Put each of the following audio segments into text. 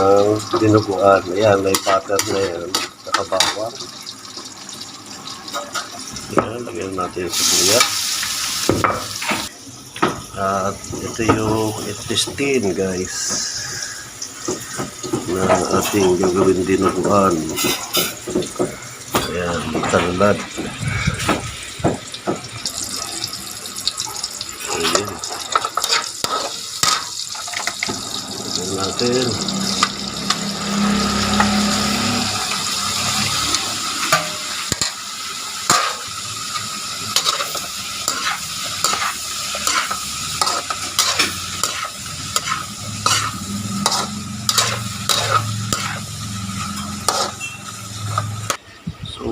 ng dinuguan. Ayan, may butter na yan. Saka bawang. Ayan, lagyan natin yung sibuyas. At ito yung intestine, guys. Na ating gagawin dinuguan. Ayan, talad. Ayan. Lagyan natin.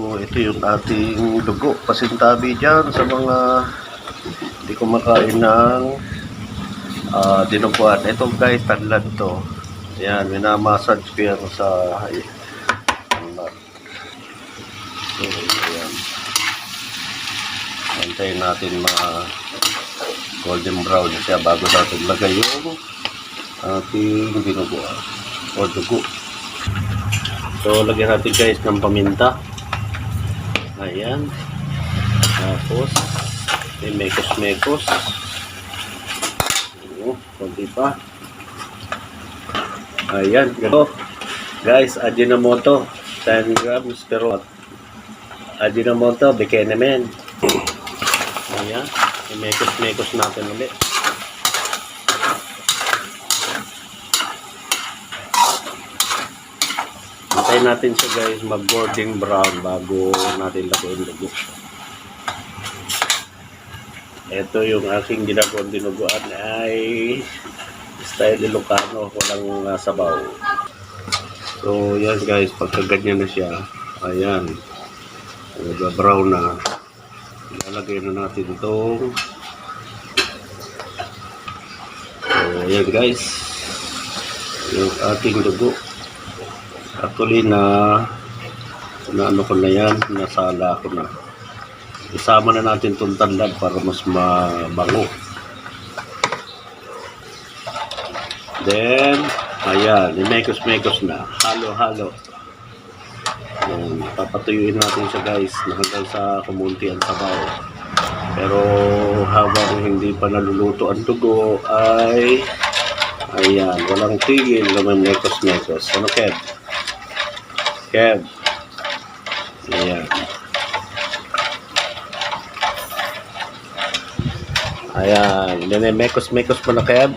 So, ito yung ating dugo. Pasintabi dyan sa mga hindi kumakain ng ah dinuguan. Ito guys, tanlad to. Ayan, minamassage ko yan sa tanlad. So, ayan. Antayin natin mga golden brown siya bago natin lagay yung ating dinuguan o dugo. So, lagyan natin guys ng paminta. Ayan. Tapos, may mekos-mekos. Oo, konti pa. Ayan, gano. Guys, Ajinomoto. 10 grams pero Ajinomoto, Bekenemen. Ayan. May mekos-mekos natin ulit. Antayin natin siya guys mag golden brown bago natin laguin dugo. Ito yung aking ginagawang dinuguan ay style Ilocano, walang uh, sabaw. So yan guys, pagka ganyan na siya, ayan, nag-brown na. Ilalagay na natin itong So ayan guys, yung ating dugo. Actually na na ano ko na yan, nasala ko na. Isama na natin itong tanlad para mas mabango. Then, ayan, imekos-mekos na. Halo-halo. Ayan, papatuyuin natin siya guys hanggang sa kumunti ang sabaw. Pero habang hindi pa naluluto ang dugo ay ayan, walang tigil naman mekos-mekos. Ano Kev? Kev. Ayan. Ayan. Yan ay mekos-mekos mo na, Kev.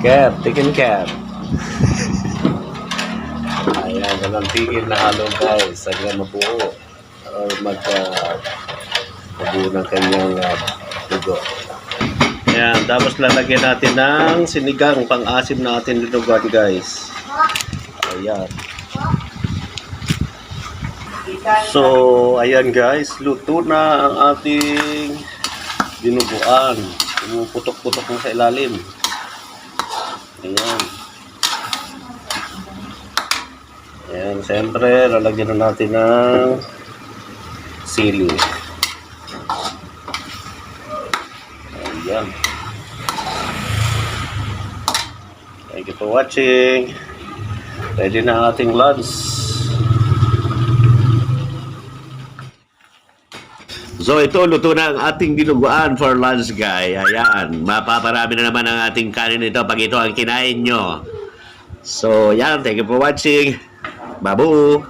Kev, tigil Kev. Ayan, walang tigil na halo guys. Hanggang mabuo. Or mag uh, mabuo ng kanyang uh, dugo. Ayan, tapos lalagyan natin ng sinigang pang-asim natin dinuguan guys. Ayan. So, ayan guys, luto na ang ating dinuguan. Pumuputok-putok na sa ilalim. Ayan. Ayan, siyempre, lalagyan na natin ng sili. Ayan. Thank you for watching. Ready na ang ating lunch. So ito, luto na ang ating dinuguan for lunch, guy. Ayan, mapaparami na naman ang ating kanin ito pag ito ang kinain nyo. So, yan. Thank you for watching. Babu!